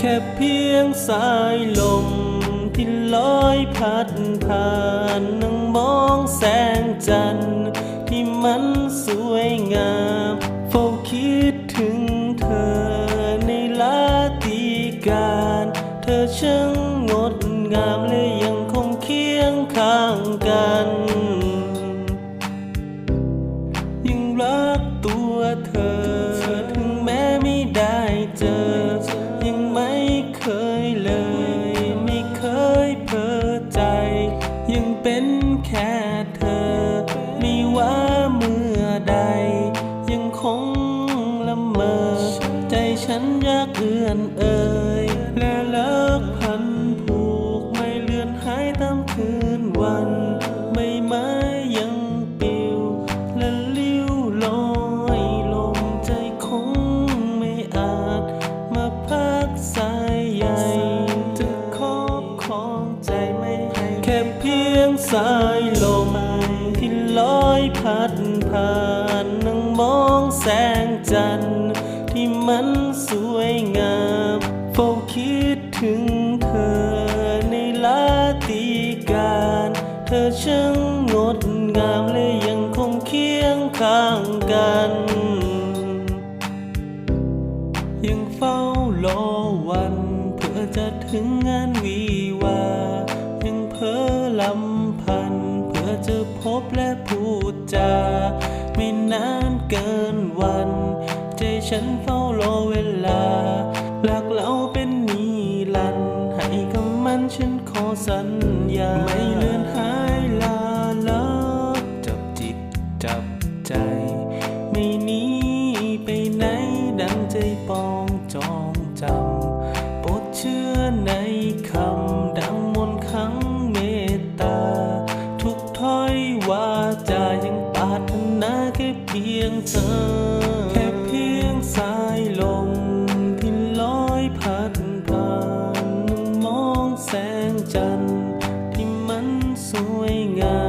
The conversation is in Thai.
แค่เพียงสายลมที่ลอยพัดผ่านนั่งมองแสงจันทร์ที่มันสวยงามเฝ้าคิดถึงเธอในลาติการ เธอช่างงดงามและยังคงเคียงข้างกัน อื้อนเอ่ยและเลิกพันผูกไม่เลือนหายตามคืนวัน ไม่ไม้ยังปิวและลิ้วลอยลมใจคงไม่อาจมาพักสายใหญ่จะครอบครองใจไม่ให้แค่เพียงสายลมที่ลอยพัดผ่านนั่งมองแสงจันทร์ มันสวยงามเฝ้าคิดถึงเธอในลาติการ เธอช่างงดงามและยังคงเคียงข้างกัน ยังเฝ้ารอวันเพื่อจะถึงงานวีวา ยังเพ้อลำพันเพื่อจะพบและพูดจาไม่นานเกินวัน ฉันเฝ้ารอเวลาหลักเราเป็นนิรัน ให้กับมันฉันขอสัญญาไม่เลือนหายลาลับจับจิตจับใจ ไม่หนีไปไหนดังใจปองจองจำโปรดเชื่อในคำดังมนครั้งเมตตา ทุกถ้อยวาจายังปรารถนาแค่เพียงเธอ งจันทร์ที่มันสวยงาม